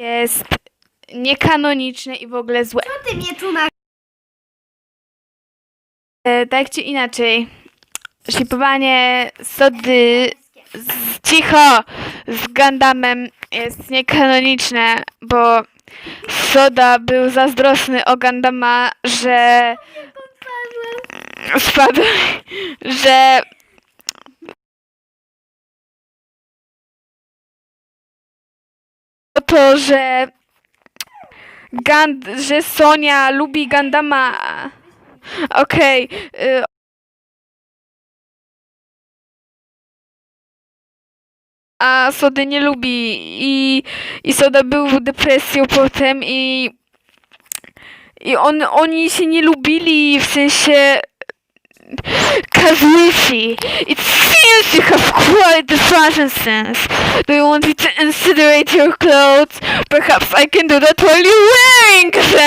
jest niekanoniczne i w ogóle złe. Co ty mnie tu na... E, tak czy inaczej, shipowanie Sody z, cicho z Gundamem jest niekanoniczne, bo Soda był zazdrosny o Gundama, że spadł, że to, że Gand, że Sonia lubi Gundama. Okej. y, a Sody nie lubi i, i Soda był depresją potem i i on, oni się nie lubili w sensie Kazuichi, it seems you have quite the fashion sense. Do you want me to incinerate your clothes? Perhaps I can do that while you're wearing them.